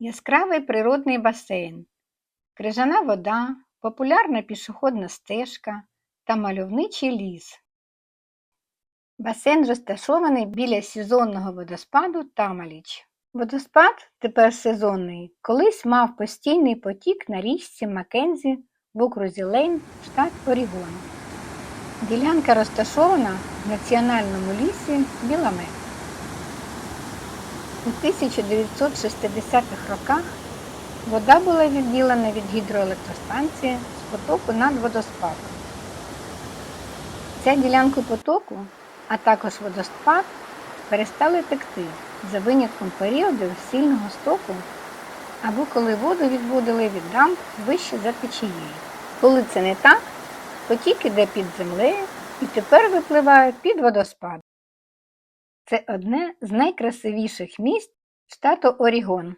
Яскравий природний басейн, крижана вода, популярна пішохідна стежка та мальовничий ліс. Басейн розташований біля сезонного водоспаду Тамаліч. Водоспад, тепер сезонний, колись мав постійний потік на річці Маккензі в окрузі Лейн, штат Орігон. Ділянка розташована в національному лісі Біламет. У 1960-х роках вода була відділена від гідроелектростанції з потоку над водоспадом. Ця ділянка потоку, а також водоспад, перестали текти за винятком періодів сильного стоку або коли воду відводили від дамб вище за течією. Коли це не так, потік іде під землею і тепер випливає під водоспад. Це одне з найкрасивіших місць штату Орігон.